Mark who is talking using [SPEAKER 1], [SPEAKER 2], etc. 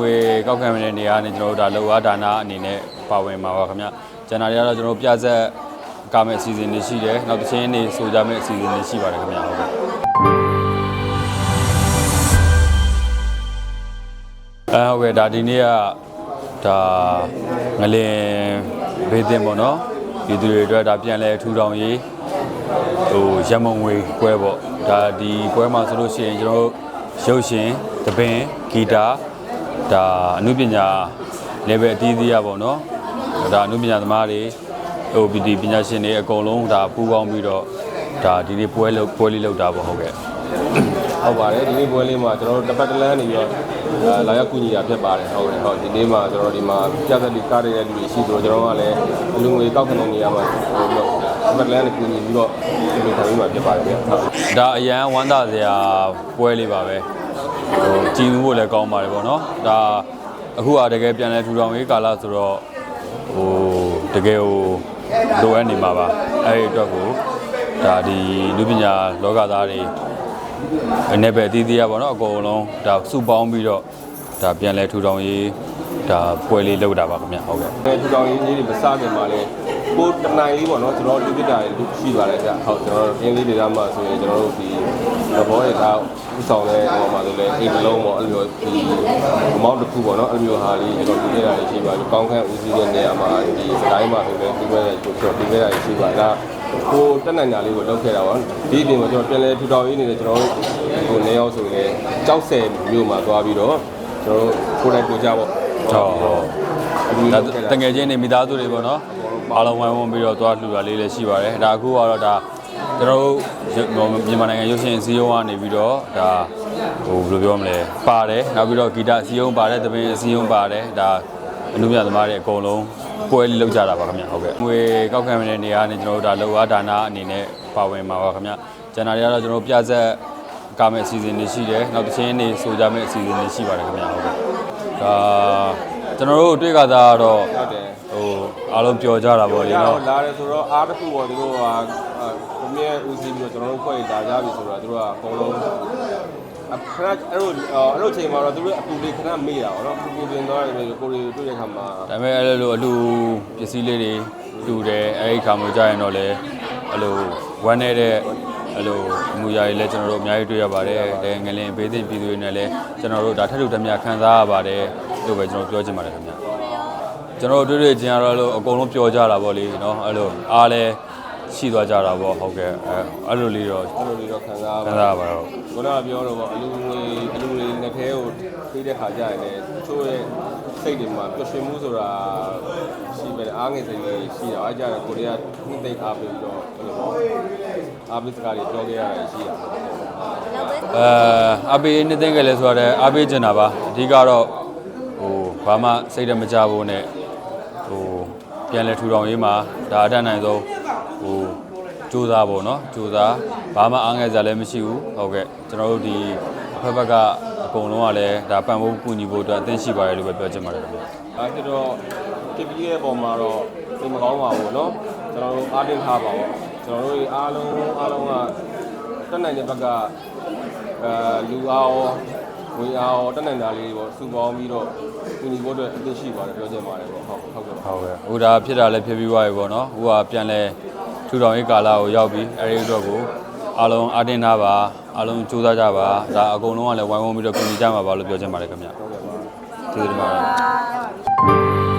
[SPEAKER 1] ငွေကောက်ခံတဲ့နေရာကနေကျွန်တော်တို့ဒါလောအားဒါနာအနေနဲ့ပါဝင်မှာပါခင်ဗျကျန်တာတွေကတော့ကျွန်တော်တို့ပြဇက်ကမဲ့အစီအစဉ်တွေရှိတယ်နောက်တစ်ချင်းနေဆိုကြမဲ့အစီအစဉ်တွေရှိပါတယ်ခင်ဗျဟုတ်ကဲ့အဲဟုတ်ကဲ့ဒါဒီနေ့ကဒါငလင်ဘေးတင်ပေါ့နော်ဒီသူတွေအတွက်ဒါပြန်လဲထူထောင်ရေးဟိုရမုံငွေပွဲပေါ့ဒါဒီပွဲမှာဆိုလို့ရှိရင်ကျွန်တော်တို့ရုပ်ရှင်သပင်ဂီတာ ဒါအမှုပညာ level အသီးသီးရပေါ့နော်ဒါအမှုပညာသမားတွေဟိုဒီပညာရှင်တွေအကုန်လုံးဒါပူးပေါင်းပြီးတော့ဒါဒီနေ့ပွဲလို့ပွဲလေးလုပ်တာပေါ့ဟုတ်ကဲ့
[SPEAKER 2] ဟုတ်ပါတယ်ဒီနေ့ပွဲလေးမှာကျွန်တော်တို့တစ်ပတ်တစ်လမ်းနေပြီးတော့အဲလာရောက်ကူညီတာဖြစ်ပါတယ်ဟုတ်တယ်ဟုတ်ဒီနေ့မှာကျွန်တော်ဒီမှာပြသက်လီကားရတဲ့လူတွေရှိသလိုကျွန်တော်ကလည်းအလူငွေကောက်ခံတဲ့နေရာမှာဟိုတစ်ပတ်တစ်လမ်းနေကူညီပြီးတော့ဒီလိုခံပြီးမှာဖြစ်ပါတယ်ဗျဟုတ်
[SPEAKER 1] ဒါအရန်ဝမ်းသာစရာပွဲလေးပါပဲ ဟိုကြည်မှုဖို့လည်းကောင်းပါတယ်ပေါ့နော်ဒါအခုကတကယ်ပြန်လဲထူထောင်ရေးကာလဆိုတော့ဟိုတကယ်ဟိုလိုအပ်နေမှာပါအဲ့ဒီအတွက်ကိုဒါဒီလူပညာလောကသားတွေအနေပဲအသီးသီးရပါတော့အကုန်လုံးဒါစုပေါင်းပြီးတော့ဒါပြန်လဲထူထောင်ရေးဒါပွဲလေးလုပ်တာပါခင်ဗျဟုတ်ကဲ့
[SPEAKER 2] အဲထူထောင်ရေးကြီးတွေမစခင်မှာလည်း ကိုတနိုင်လေးပေါ့နော်ကျွန်တော်လူပြတာတွေရှိပါတယ်ဗျဟုတ်ကျွန်တော်အင်းလေးတွေကမှဆိုရင်ကျွန်တော်တို့ဒီသဘောရထားဥဆောင်တဲ့ဟိုမှာဆိုလည်းအိမ်တစ်လုံးပေါ့အဲ့လိုဒီအမောင်းတစ်ခုပေါ့နော်အဲ့လိုဟာလေးကျွန်တော်လူပြတာတွေရှိပါတယ်ကောင်းခန့်ဦးစီးတဲ့နေရာမှာဒီစတိုင်းမှာဆိုလည်းဒီဘက်ကျွန်တော်ဒီဘက်ကရှိပါဒါကိုတက်နိုင်တာလေးကိုလုပ်ခဲ့တာပါဒီအပြင်မှာကျွန်တော်ပြန်လဲထူထောင်ရေးနေတယ်ကျွန်တော်တို့ဟိုနေရောက်ဆိုရင်ကြောက်ဆယ်မြို့မှာသွားပြီးတော့ကျွန်တော်တို့ကိုယ်တိုင်ကိုကြပေါ့
[SPEAKER 1] ဟုတ်ဟုတ်ဒါတငယ်ချင်းတွေမိသားစုတွေပေါ့နော် အားလုံးဝိုင်းဝန်းပြီးတော့သွားလှူတာလေးလည်းရှိပါတယ်ဒါအခုကတော့ဒါကျွန်တော်တို့မြန်မာနိုင်ငံရုပ်ရှင်အစည်းအရုံးကနေပြီးတော့ဒါဟိုဘယ်လိုပြောမလဲပါတယ်နောက်ပြီးတော့ဂီတအစည်းအရုံးပါတယ်သပင်အစည်းအရုံးပါတယ်ဒါအမှုမြတ်သမားတွေအကုန်လုံးပွဲလေးလုပ်ကြတာပါခင်ဗျဟုတ်ကဲ့ငွေကောက်ခံတဲ့နေရာကနေကျွန်တော်တို့ဒါလောအားဒါနာအနေနဲ့ပါဝင်မှာပါခင်ဗျကျန်တာတွေကတော့ကျွန်တော်တို့ပြဇက်ကမဲ့အစီအစဉ်တွေရှိတယ်နောက်တစ်ချင်းနေဆိုကြမဲ့အစီအစဉ်တွေရှိပါတယ်ခင်ဗျဟုတ်ကဲ့ဒါကျွန်တော်တို့တွေ့ကြတာကတော့
[SPEAKER 2] ဟုတ်တယ်
[SPEAKER 1] ဟို အားလုံးပျော်ကြတာပေါ့လေ
[SPEAKER 2] ရ
[SPEAKER 1] နော်
[SPEAKER 2] တော့လာတယ်ဆိုတော့အားတစ်ခုပေါ့သူတို့ကကိုမြဲဦးစီးပြီးတော့ကျွန်တော်တို့ဖွဲ့လာကြပြီဆိုတော့သူတို့ကအကုန်လုံးအခရအဲ့လိုအဲ့လိုချိန်မှာတော့သူတို့အပူလေးခဏမေ့တာပေါ့နော်ပူပူတင်သွားတယ်ကိုရီတွေ့တဲ့ခါမှာ
[SPEAKER 1] ဒါပေမဲ့အဲ့လိုအလူပစ္စည်းလေးတွေတူတယ်အဲ့ဒီခါမှကြာရင်တော့လေအဲ့လိုဝမ်းနေတဲ့အဲ့လိုအမူအရာတွေလည်းကျွန်တော်တို့အများကြီးတွေ့ရပါတယ်။တဲ့ငလင်ဘေးသင့်ပြည်သူတွေနဲ့လည်းကျွန်တော်တို့ဒါထက်ထူထမြခံစားရပါတယ်လို့ပဲကျွန်တော်ပြောချင်ပါတယ်ခင်ဗျ။ ကျွန်တော်တို့တွေ့တွေ့ချင်းကတော့လို့အကုန်လုံးပျော်ကြတာပေါ့လေနော်အဲ့လိုအားလည်းရှိသွားကြတာပေါ့ဟုတ်ကဲ့အဲ့အဲ့လိုလေးတော့
[SPEAKER 2] အဲ့လိုလေးတော့ခံစား
[SPEAKER 1] ခံ
[SPEAKER 2] ပါ
[SPEAKER 1] စားရပါတော့
[SPEAKER 2] ခုနကပြောတော့ပေါ့အလူငွေအလူငွေနှစ်ခဲကိုပြီးတဲ့ခါကျရင်လည်းချိုးရဲ့စိတ်တွေမှာပျော်ရွှင်မှုဆိုတာရှိပဲအားငယ်စိတ်လေးရှိတာအားကြတယ်ကိုရီးယားနှစ်သိမ့်အားပြီးတော့အဲ့လိုပေါ့အားပြီးစကားတွေပြောခဲ့ရတာရှိတာ
[SPEAKER 1] အဲအပေးနေသိငယ်လဲဆိုတော့အပေးကျင်တာပါအဓိကတော့ဟိုဘာမှစိတ်တမကြဘူးနဲ့ဟို ပြန်လဲထူထောင်ရေးမှာဒါအတတ်နိုင်ဆုံးဟိုစူးစားဖို့เนาะစူးစားဘာမှအားငယ်စရာလည်းမရှိဘူးဟုတ်ကဲ့ကျွန်တော်တို့ဒီအဖက်ဘက်ကအကုန်လုံးကလည်းဒါပံ့ပိုးကူညီဖို့အတွက်အသင့်ရှိပါတယ်လို့ပဲပြောချင်ပါတယ်ခင်ဗျာ
[SPEAKER 2] အဲဒါတော့တိပီရဲ့ပုံမှာတော့သိမကောင်းပါဘူးเนาะကျွန်တော်တို့အားတင်းထားပါပေါ့ကျွန်တော်တို့အားလုံးအားလုံးကတက်နိုင်တဲ့ဘက်ကအဲလူအားရောဝ င်အားရောတက်နိုင်တာလေးပေါ့စုပေါင်းပြီးတော့ကူညီဖို့အတွက်အသင့်ရှိပါတယ်ပြောချင်ပါတယ်ပေါ့ဟုတ်ဟုတ်ကဲ့ပါ
[SPEAKER 1] ဟုတ်ကဲ့ဟိုဒါဖြစ်တာလည်းဖြစ်ပြီးသွားပြီပေါ့နော်ဟိုကပြန်လဲထူထောင်ရေးကာလကိုရောက်ပြီးအဲဒီအတွက်ကိုအားလုံးအတင်းထားပါအားလုံးစူးစမ်းကြပါဒါအကုန်လုံးကလည်းဝိုင်းဝန်းပြီးတော့ကူညီကြမှာပါလို့ပြောချင်ပါတယ်ခင်ဗျာ
[SPEAKER 2] ဟုတ်ကဲ့ပါ
[SPEAKER 1] ကျေးဇူးတင်ပါတယ်